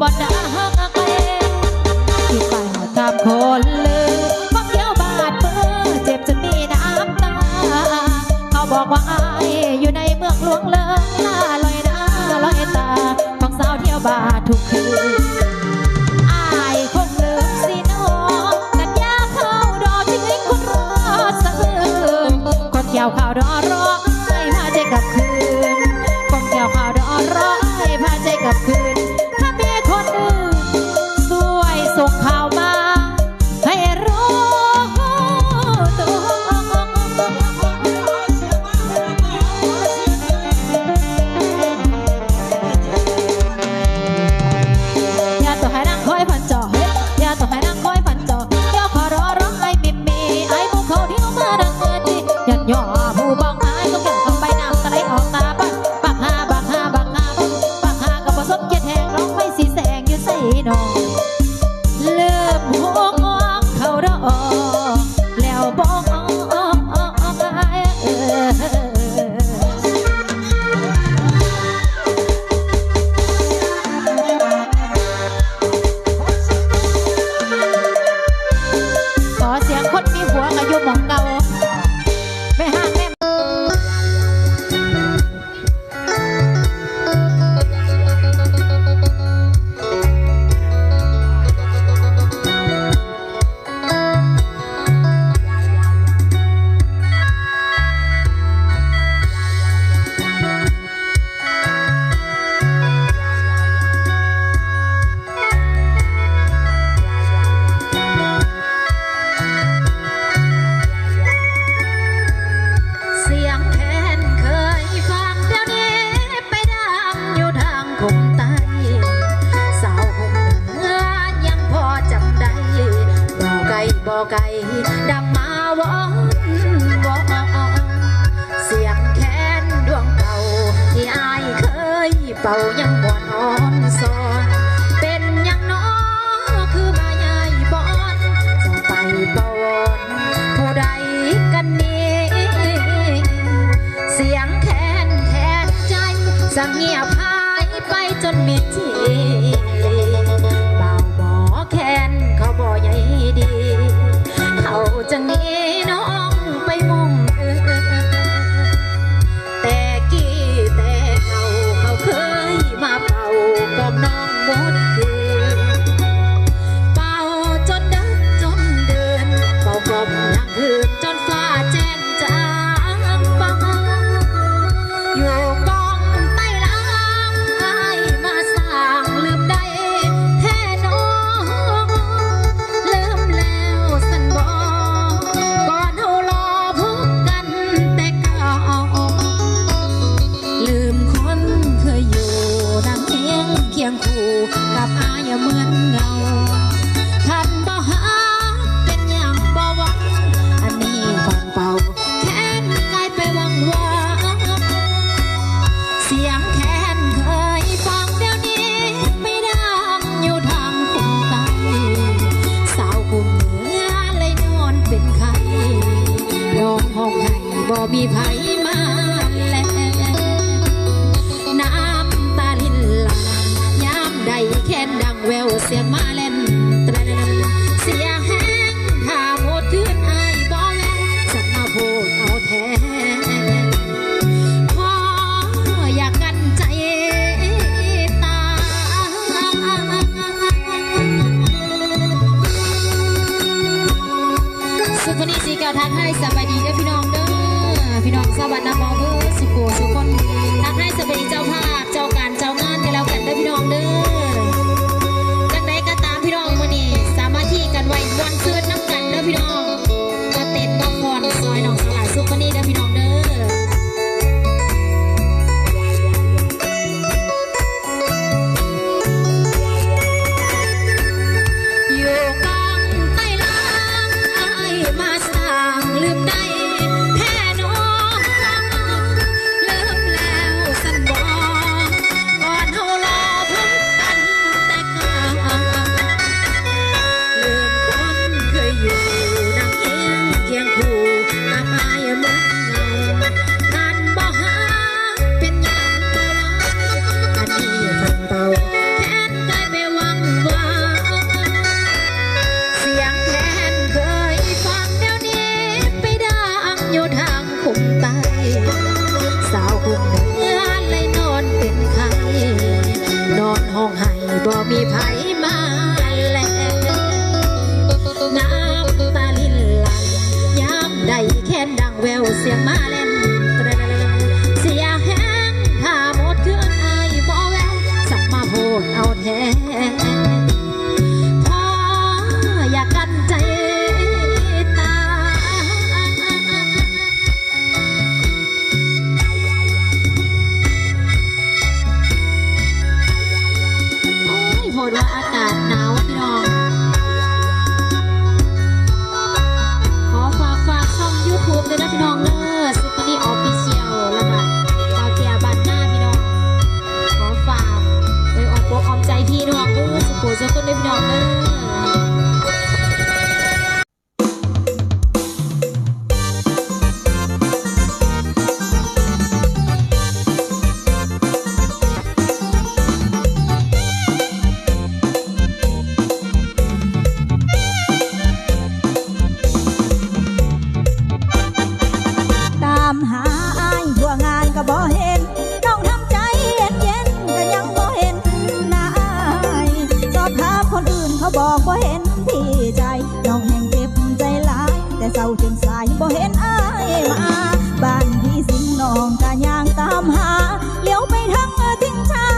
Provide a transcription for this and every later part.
บ่นาฮักเองที่ไปหอดามคนลืมพอเกี่ยวบาดเบอร์เจ็บจนมีน้ำตา เขาบอกว่าอายอยู่ในเมืองหลวงเลิงลาลอยหน้าลอยตา ของสาวเที่ยวบาดทุกคืนอคงลืมสิน้องสัญญาเขาดอกที่คนรอสักคืนคนเกี่ยวเขาดอ บ่อไก่ดังมาวอนวอนเสียงแค้นดวงเก่าที่อายเคยเป่ายังบ่อนอนซอนเป็นยังน้อคือมาใหญ่บอนจะไปปอนผู้ใดกันนี้เสียงแค้นแทนใจสังเงียบหายไปจนมิดที một สียงแคนเคยฟังเดียวนี้ไม่ดังอยู่ทางคงไกลสาวกลุ่มเหนือเลยนอนเป็นไข้ร้องห้องไหนบ่มีไผมาแล้วน้ำตาลินหลายยามใดแค่ดังแววเสียมา sama nama บ่มีไผมาแล้วน้ำตาลินไหลยามใดแค่นดังแววเสียงมาเล่นเสียแห้งถ้าหมดเครื่องอาบ่แววสักมาโพดเอาแทน เห็นที่ใจน้องแห่งเจ็บใจหลาย แต่เศร้าจนสายบ่เห็นอายมาบ้านพี่สิงน้องกะย่างตามหาเลี้ยวไปทางทิ้งชา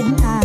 I